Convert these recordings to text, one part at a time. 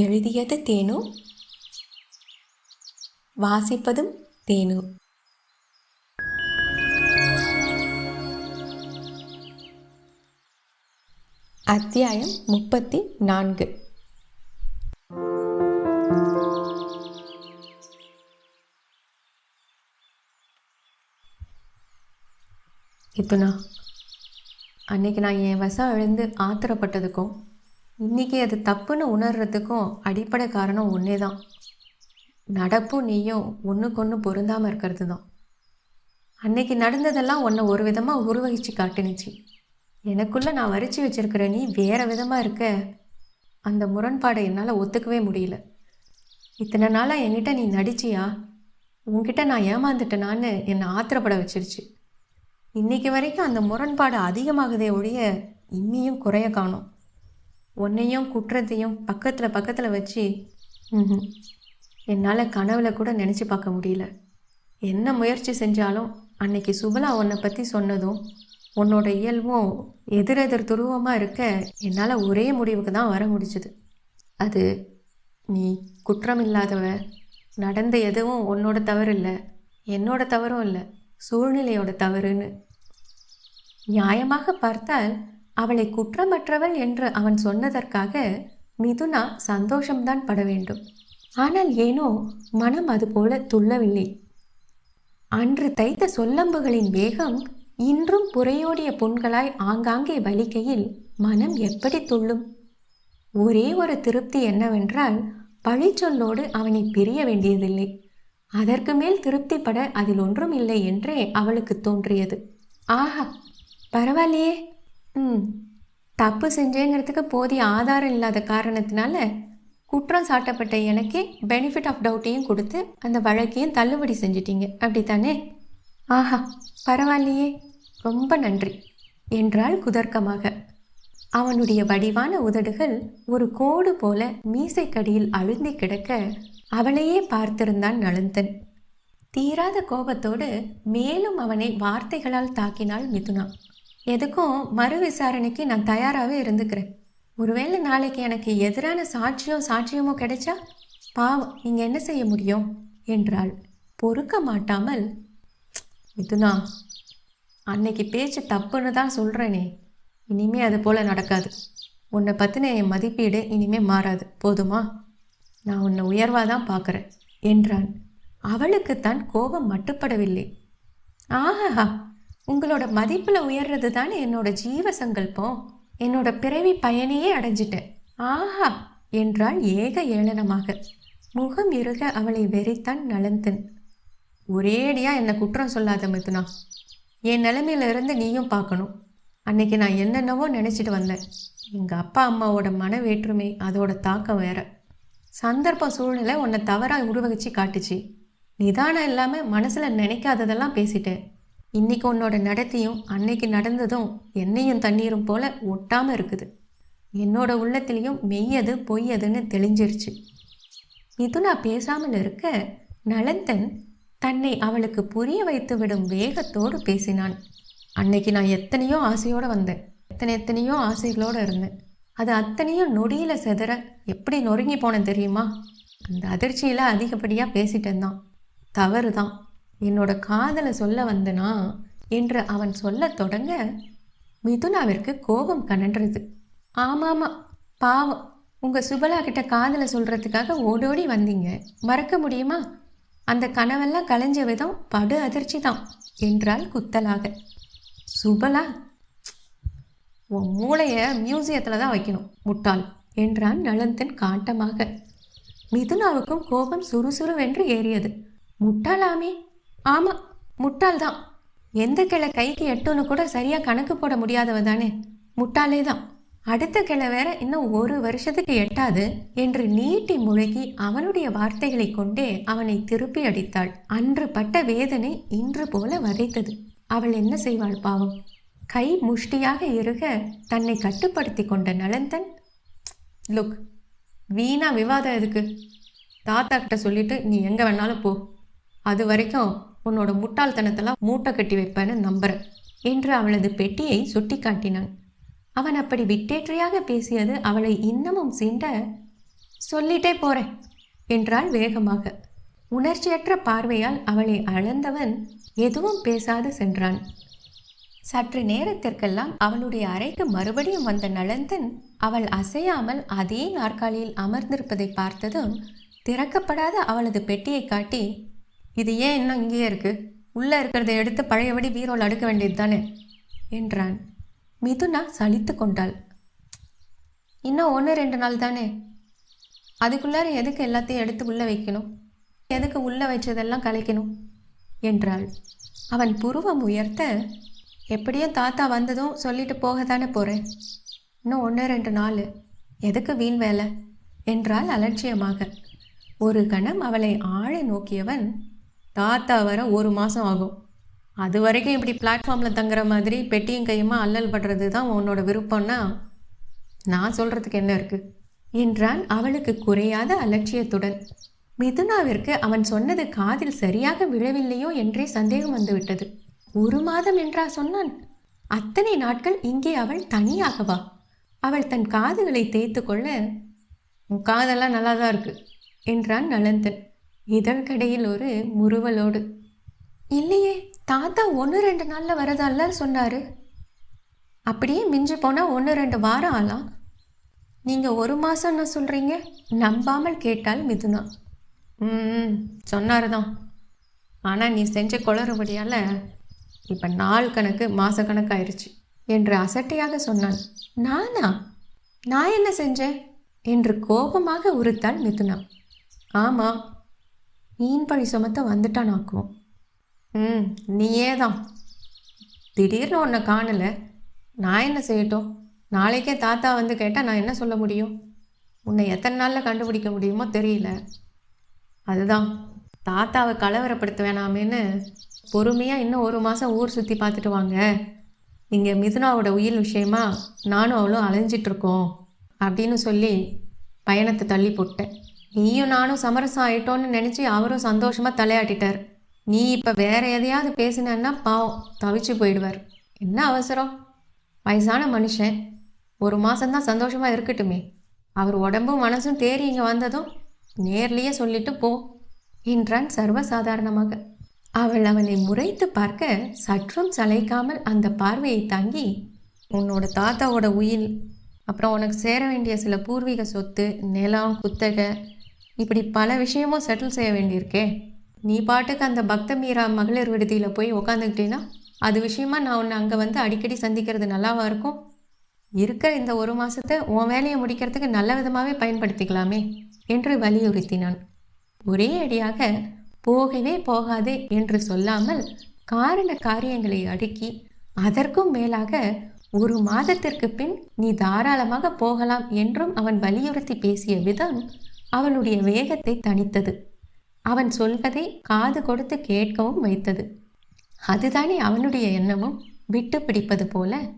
எழுதியது தேனு. வாசிப்பதும் தேனு. அத்தியாயம் முப்பத்தி நான்கு. இத்துனா அன்னைக்கு நான் என் வசம் எழுந்து ஆத்திரப்பட்டதுக்கும் இன்றைக்கி அது தப்புன்னு உணர்றதுக்கும் அடிப்படை காரணம் ஒன்றே தான் நடப்பும் நீயும் ஒன்றுக்கு ஒன்று பொருந்தாமல் இருக்கிறது தான் அன்னைக்கு நடந்ததெல்லாம் உன்னை ஒரு விதமாக உருவகிச்சு காட்டுனுச்சு. எனக்குள்ளே நான் வரிச்சு வச்சுருக்கிற நீ வேறு விதமாக இருக்க. அந்த முரண்பாடை என்னால் ஒத்துக்கவே முடியல. இத்தனை நாளாக என்கிட்ட நீ நடிச்சியா? உன்கிட்ட நான் ஏமாந்துட்டேனான்னு என்னை ஆத்திரப்பட வச்சிருச்சு. இன்றைக்கி வரைக்கும் அந்த முரண்பாடு அதிகமாகுதே ஒழிய இன்னியும் குறைய காணும். உன்னையும் குற்றத்தையும் பக்கத்தில் பக்கத்தில் வச்சு என்னால் கனவுல கூட நினச்சி பார்க்க முடியல. என்ன முயற்சி செஞ்சாலும் அன்னைக்கு சுபலா உன்னை பற்றி சொன்னதும் உன்னோட இயல்பும் எதிரெதிர் துருவமாக இருக்க என்னால் ஒரே முடிவுக்கு தான் வர முடிஞ்சுது. அது நீ குற்றம் இல்லாதவ நடந்த எதுவும் உன்னோட தவறு இல்லை என்னோட தவறும் இல்லை சூழ்நிலையோட தவறுன்னு. நியாயமாக பார்த்தால் அவளை குற்றமற்றவள் என்று அவன் சொன்னதற்காக மிதுனா சந்தோஷம்தான் பட வேண்டும். ஆனால் ஏனோ மனம் அதுபோல துள்ளவில்லை. அன்று தைத்த சொல்லம்புகளின் வேகம் இன்றும் புறையோடிய புண்களாய் ஆங்காங்கே வலிக்கையில் மனம் எப்படி துள்ளும்? ஒரே ஒரு திருப்தி என்னவென்றால் பழிச்சொல்லோடு அவனை பிரிய வேண்டியதில்லை. அதற்கு மேல் திருப்திப்பட அதில் ஒன்றும் இல்லை என்றே அவளுக்கு தோன்றியது. ஆஹா பரவாயில்லையே. ம். தப்பு செஞ்சேங்கிறதுக்கு போதிய ஆதாரம் இல்லாத காரணத்தினால குற்றம் சாட்டப்பட்ட எனக்கே பெனிஃபிட் ஆஃப் டவுட்டையும் கொடுத்து அந்த வழக்கையும் தள்ளுபடி செஞ்சிட்டீங்க. அப்படித்தானே? ஆஹா பரவாயில்லையே. ரொம்ப நன்றி. என்றாள் குதர்க்கமாக. அவனுடைய வடிவான உதடுகள் ஒரு கோடு போல மீசைக்கடியில் அழுந்தி கிடக்க அவளையே பார்த்திருந்தான் நளந்தன். தீராத கோபத்தோடு மேலும் அவனை வார்த்தைகளால் தாக்கினாள் மிதுனா. எதுக்கும் மறு விசாரணைக்கு நான் தயாராகவே இருந்துக்கிறேன். ஒருவேளை நாளைக்கு எனக்கு எதிரான சாட்சியோ சாட்சியமோ கிடைச்சா பாவம் நீங்கள் என்ன செய்ய முடியும்? என்றாள். பொறுக்க மாட்டாமல் மிதுனா அன்னைக்கு பேச்சு தப்புன்னு தான் சொல்கிறேனே இனிமே அது போல் நடக்காது. உன்னை பற்றின என் மதிப்பீடு இனிமே மாறாது. போதுமா? நான் உன்னை உயர்வாக தான் பார்க்குறேன் என்றான் அவளுக்குத்தான் கோபம் மட்டுப்படவில்லை. ஆஹா உங்களோட மதிப்பில் உயர்றது தானே என்னோட ஜீவ சங்கல்பம்? என்னோட பிறவி பயனையே அடைஞ்சிட்டேன். ஆஹா! என்றாள் ஏக ஏளனமாக. முகம் இறுக அவளை வெறித்தான் நலந்தன் ஒரேடியா என்னை குற்றம் சொல்லாத மிதுனா. என் நிலைமையிலிருந்து நீயும் பார்க்கணும். அன்னைக்கு நான் என்னென்னவோ நினச்சிட்டு வந்தேன். எங்கள் அப்பா அம்மாவோட மன வேற்றுமை அதோட தாக்கம் வேற. சந்தர்ப்ப சூழ்நிலை உன்னை தவறாக உருவகிச்சு காட்டுச்சு. நிதானம் இல்லாமல் மனசில் நினைக்காததெல்லாம் பேசிட்டேன். இன்னைக்கு உன்னோட நடத்தையும் அன்னைக்கு நடந்ததும் எண்ணெயும் தண்ணீரும் போல ஒட்டாமல் இருக்குது. என்னோட உள்ளத்துலேயும் மெய்யது பொய்யதுன்னு தெளிஞ்சிருச்சு. மிதுனா பேசாமல் இருக்க நலந்தன் தன்னை அவளுக்கு புரிய வைத்து விடும் வேகத்தோடு பேசினான். அன்னைக்கு நான் எத்தனையோ ஆசையோடு வந்தேன். எத்தனை எத்தனையோ ஆசைகளோடு இருந்தேன். அது அத்தனையும் நொடியில் செதற எப்படி நொறுங்கி போனேன் தெரியுமா? அந்த அதிர்ச்சியில் அதிகப்படியாக பேசிட்டேன் தான். தவறு தான் என்னோட காதலை சொல்ல வந்தனா என்று அவன் சொல்ல தொடங்க மிதுனாவிற்கு கோபம் கனன்றது. ஆமாமா பாவம். உங்கள் சுபலா கிட்ட காதலை சொல்கிறதுக்காக ஓடோடி வந்தீங்க. மறக்க முடியுமா? அந்த கனவெல்லாம் களைஞ்ச விதம் படு அதிர்ச்சி தான் என்றாள் குத்தலாக. சுபலா உன் மூளையை மியூசியத்தில் தான் வைக்கணும் முட்டாள் என்றான் நலந்தன் காட்டமாக. மிதுனாவுக்கும் கோபம் சுறுசுறுவென்று ஏறியது. முட்டாளாமே ஆமாம் முட்டாள் தான் எந்த கிளை கைக்கு எட்டுன்னு கூட சரியாக கணக்கு போட முடியாதவ தானே. முட்டாளே தான் அடுத்த கிளை வேற இன்னும் ஒரு வருஷத்துக்கு எட்டாது என்று நீட்டி முழுகி அவனுடைய வார்த்தைகளை கொண்டே அவனை திருப்பி அடித்தாள். அன்று பட்ட வேதனை இன்று போல வதைத்தது. அவள் என்ன செய்வாள் பாவம்? கை முஷ்டியாக இருக தன்னை கட்டுப்படுத்தி கொண்ட நலந்தன் லுக் வீணா விவாதம் எதுக்கு? தாத்தா கிட்ட சொல்லிட்டு நீ எங்கே வேணாலும் போ. அது வரைக்கும் உன்னோட முட்டாள்தனத்தெல்லாம் மூட்டை கட்டி வைப்பேன்னு நம்புறேன் என்று அவளது பெட்டியை சுட்டி காட்டினான் அவன் அப்படி விட்டேற்றையாக பேசியது அவளை இன்னமும் சீண்ட சொல்லிட்டே போறேன் என்றாள் வேகமாக. உணர்ச்சியற்ற பார்வையால் அவளை அளந்தவன் எதுவும் பேசாது சென்றான். சற்று நேரத்திற்கெல்லாம் அவளுடைய அறைக்கு மறுபடியும் வந்த நளந்தன் அவள் அசையாமல் அதே நாற்காலியில் அமர்ந்திருப்பதை பார்த்ததும் திறக்கப்படாத அவளது பெட்டியை காட்டி இது ஏன் இன்னும் இங்கேயே இருக்கு? உள்ளே இருக்கிறத எடுத்து பழையபடி பீரோல் அடுக்க வேண்டியது தானே என்றான். மிதுனா சலித்து கொண்டாள். இன்னும் ஒன்று ரெண்டு நாள் தானே? அதுக்குள்ளார எதுக்கு எல்லாத்தையும் எடுத்து உள்ளே வைக்கணும்? எதுக்கு உள்ளே வச்சதெல்லாம் கலைக்கணும்? என்றாள். அவன் புருவம் உயர்த்த எப்படியும் தாத்தா வந்ததும் சொல்லிட்டு போக தானே போகிறேன் இன்னும் ஒன்று ரெண்டு நாள். எதுக்கு வீண் வேலை? என்றால் அலட்சியமாக. ஒரு கணம் அவளை ஆழ நோக்கியவன் தாத்தா வர ஒரு மாதம் ஆகும். அது வரைக்கும் இப்படி பிளாட்ஃபார்மில் தங்குற மாதிரி பெட்டியும் கையுமா அல்லல் படுறது தான் உன்னோட விருப்பம்னா நான் சொல்கிறதுக்கு என்ன இருக்குது என்றான் அவளுக்கு குறையாத அலட்சியத்துடன். மிதுனாவிற்கு அவன் சொன்னது காதில் சரியாக விழவில்லையோ என்றே சந்தேகம் வந்துவிட்டது ஒரு மாதம் என்றா சொன்னான். அத்தனை நாட்கள் இங்கே அவள் தனியாகவா? அவள் தன் காதுகளை தேய்த்து கொள்ள உன் காதெல்லாம் நல்லா தான் இருக்கு என்றான் நலந்தன். இதற்கிடையில் ஒரு முறுவலோடு இல்லையே தாத்தா ஒன்று ரெண்டு நாளில் வரதல்ல சொன்னார். அப்படியே மிஞ்சி போனால் ஒன்று ரெண்டு வாரம் ஆலாம். நீங்கள் ஒரு மாதம்னு சொல்கிறீங்க நம்பாமல் கேட்டால் மிதுனா. ம் சொன்னார் தான். ஆனால் நீ செஞ்ச குளறுபடியால் இப்போ நாள் கணக்கு மாத கணக்காயிருச்சு என்று அசட்டையாக சொன்னான். நானா? நான் என்ன செஞ்சேன்? என்று கோபமாக உறுத்தாள் மிதுனா. ஆமாம் மீன் பழி சுமத்த வந்துட்டானாக்கும் ம் நீயே தான் திடீர்னு உன்னை காணலை. நான் என்ன செய்யட்டும்? நாளைக்கே தாத்தா வந்து கேட்டால் நான் என்ன சொல்ல முடியும்? உன்னை எத்தனை நாளில் கண்டுபிடிக்க முடியுமோ தெரியல. அதுதான். தாத்தாவை கலவரப்படுத்த வேணாமேன்னு பொறுமையாக இன்னும் ஒரு மாதம் ஊர் சுற்றி பார்த்துட்டு வாங்க. இங்கே மிதுனாவோட உயிர் விஷயமா நானும் அவளும் அலைஞ்சிட்ருக்கோம் அப்படின்னு சொல்லி பயணத்தை தள்ளி போட்டேன். நீயும் நானும் சமரசம் ஆயிட்டோன்னு நினச்சி அவரும் சந்தோஷமாக தலையாட்டிட்டார். நீ இப்போ வேற எதையாவது பேசினன்னா பாவம் தவிச்சு போயிடுவார். என்ன அவசரம்? வயசான மனுஷன். ஒரு மாதம்தான் சந்தோஷமாக இருக்கட்டுமே. அவர் உடம்பும் மனசும் தேறி இங்கே வந்ததும் நேர்லேயே சொல்லிட்டு போ என்றான் சர்வசாதாரணமாக. அவள் அவனை முறைத்து பார்க்க சற்றும் சளைக்காமல் அந்த பார்வையை தாங்கி உன்னோட தாத்தாவோட உயில் அப்புறம் உனக்கு சேர வேண்டிய சில பூர்வீக சொத்து நிலம் குத்தகை இப்படி பல விஷயமும் செட்டில் செய்ய வேண்டியிருக்கே. நீ பாட்டுக்கு அந்த பக்த மீரா மகளிர் விடுதியில் போய் உக்காந்துக்கிட்டீன்னா அது விஷயமா நான் உன்னை அங்கே வந்து அடிக்கடி சந்திக்கிறது நல்லாவா இருக்கும்? இருக்கிற இந்த ஒரு மாதத்தை உன் வேலையை முடிக்கிறதுக்கு நல்ல விதமாகவே பயன்படுத்திக்கலாமே என்று வலியுறுத்தினான். ஒரே அடியாக போகவே போகாதே என்று சொல்லாமல் காரண காரியங்களை அடுக்கி அதற்கும் மேலாக ஒரு மாதத்திற்கு பின் நீ தாராளமாக போகலாம் என்றும் அவன் வலியுறுத்தி பேசிய விதம் அவளுடைய வேகத்தை தணித்தது. அவன் சொல்வதை காது கொடுத்து கேட்கவும் வைத்தது. அதுதானே அவனுடைய எண்ணமும்? விட்டு பிடிப்பது போல.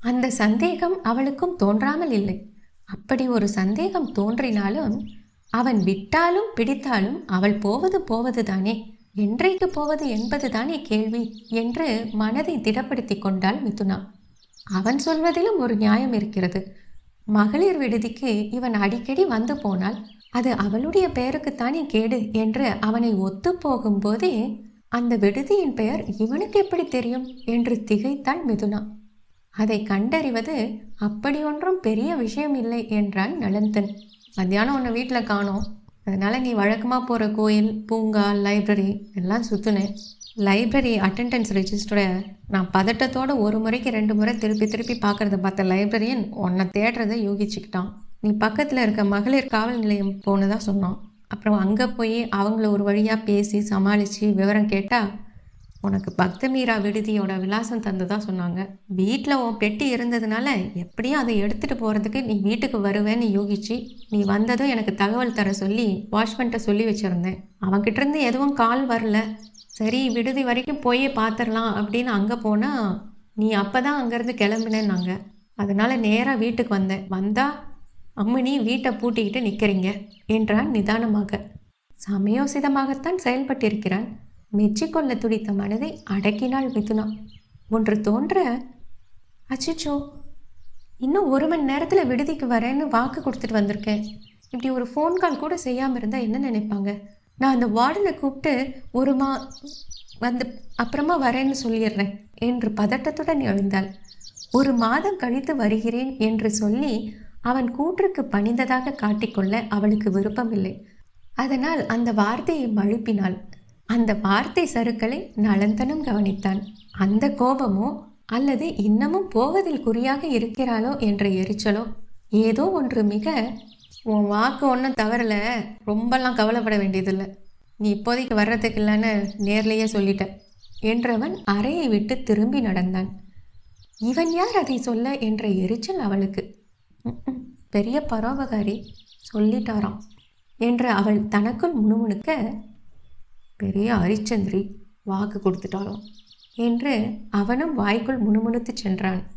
அந்த சந்தேகம் அவளுக்கும் தோன்றாமல் இல்லை. அப்படி ஒரு சந்தேகம் தோன்றினாலும் அவன் விட்டாலும் பிடித்தாலும் அவள் போவது போவது தானே என்றைக்கு போவது என்பது தானே கேள்வி என்று மனதை திடப்படுத்தி கொண்டாள் மிதுனா. அவன் சொல்வதிலும் ஒரு நியாயம் இருக்கிறது. மகளிர் விடுதிக்கு இவன் அடிக்கடி வந்து போனால் அது அவளுடைய பெயருக்குத்தானே கேடு என்று அவனை ஒத்து போகும்போதே அந்த விடுதியின் பெயர் இவனுக்கு எப்படி தெரியும் என்று திகைத்தாள் மிதுனா. அதை கண்டறிவது அப்படி ஒன்றும் பெரிய விஷயம் இல்லை என்றான் நலந்தன் மத்தியானம் உன்னை வீட்டில் காணோம். அதனால் நீ வழக்கமாக போகிற கோயில் பூங்கா லைப்ரரி எல்லாம் சுற்றுனேன் லைப்ரரி அட்டெண்டன்ஸ் ரெஜிஸ்டரை நான் பதட்டத்தோட ஒரு முறைக்கு ரெண்டு முறை திருப்பி திருப்பி பார்க்குறத பார்த்த லைப்ரரியன் உன்னை தேடுறதை யூகிச்சுக்கிட்டான். நீ பக்கத்தில் இருக்க மகளிர் காவல் நிலையம் போனதாக சொன்னான். அப்புறம் அங்கே போய் அவங்கள ஒரு வழியாக பேசி சமாளித்து விவரம் கேட்டால் உனக்கு பக்த மீரா விடுதியோட விலாசம் தந்ததாக சொன்னாங்க. வீட்டில் உன் பெட்டி இருந்ததுனால எப்படியும் அதை எடுத்துகிட்டு போகிறதுக்கு நீ வீட்டுக்கு வருவேன்னு யோகிச்சு நீ வந்ததும் எனக்கு தகவல் தர சொல்லி வாட்ச்மேன்ட்ட சொல்லி வச்சுருந்தேன். அவன்கிட்ட இருந்து எதுவும் கால் வரல. சரி விடுதி வரைக்கும் போய் பார்த்துடலாம் அப்படின்னு அங்கே போனால் நீ அப்போ தான் அங்கேருந்து கிளம்புனேன்னாங்க. அதனால் நேராக வீட்டுக்கு வந்தேன். வந்தால் அம்மினி வீட்டை பூட்டிக்கிட்டு நிற்கிறீங்க என்றான் நிதானமாக. சமயோசிதமாகத்தான் செயல்பட்டிருக்கிறான் மெச்சிக்கொள்ள துடித்த மனதை அடக்கினாள் மிதுனா. ஒன்று தோன்ற அச்சிச்சோ இன்னும் ஒரு மணி நேரத்தில் விடுதிக்கு வரேன்னு வாக்கு கொடுத்துட்டு வந்திருக்கேன். இப்படி ஒரு ஃபோன் கால் கூட செய்யாமல் இருந்தால் என்ன நினைப்பாங்க? நான் அந்த வார்டனை கூப்பிட்டு ஒரு மா வந்து அப்புறமா வரேன்னு சொல்லிடுறேன் என்று பதட்டத்துடன் எழுந்தாள். ஒரு மாதம் கழித்து வருகிறேன் என்று சொல்லி அவன் கூற்றுக்கு பணிந்ததாக காட்டிக்கொள்ள அவளுக்கு விருப்பமில்லை. அதனால் அந்த வார்த்தையை மழுப்பினாள். அந்த வார்த்தை சருக்களை நலந்தனும் கவனித்தான். அந்த கோபமோ அல்லது இன்னமும் போவதில் குறியாக இருக்கிறாளோ என்ற எரிச்சலோ ஏதோ ஒன்று மிக உன் வாக்கு ஒன்றும் தவறலை. ரொம்பலாம் கவலைப்பட வேண்டியதில்லை. நீ இப்போதைக்கு வர்றதுக்கு இல்லைன்னு நேர்லேயே சொல்லிட்ட. என்றவன் அறையை விட்டு திரும்பி நடந்தான். இவன் யார் அதை சொல்ல என்ற எரிச்சல் அவளுக்கு. பெரிய பரோபகாரி சொல்லிட்டாராம் என்று அவள் தனக்குள் முணுமுணுக்க பெரிய ஹரிச்சந்திரி வாக்கு கொடுத்துட்டாளாம் என்று அவனும் வாய்க்குள் முணுமுணுத்து சென்றான்.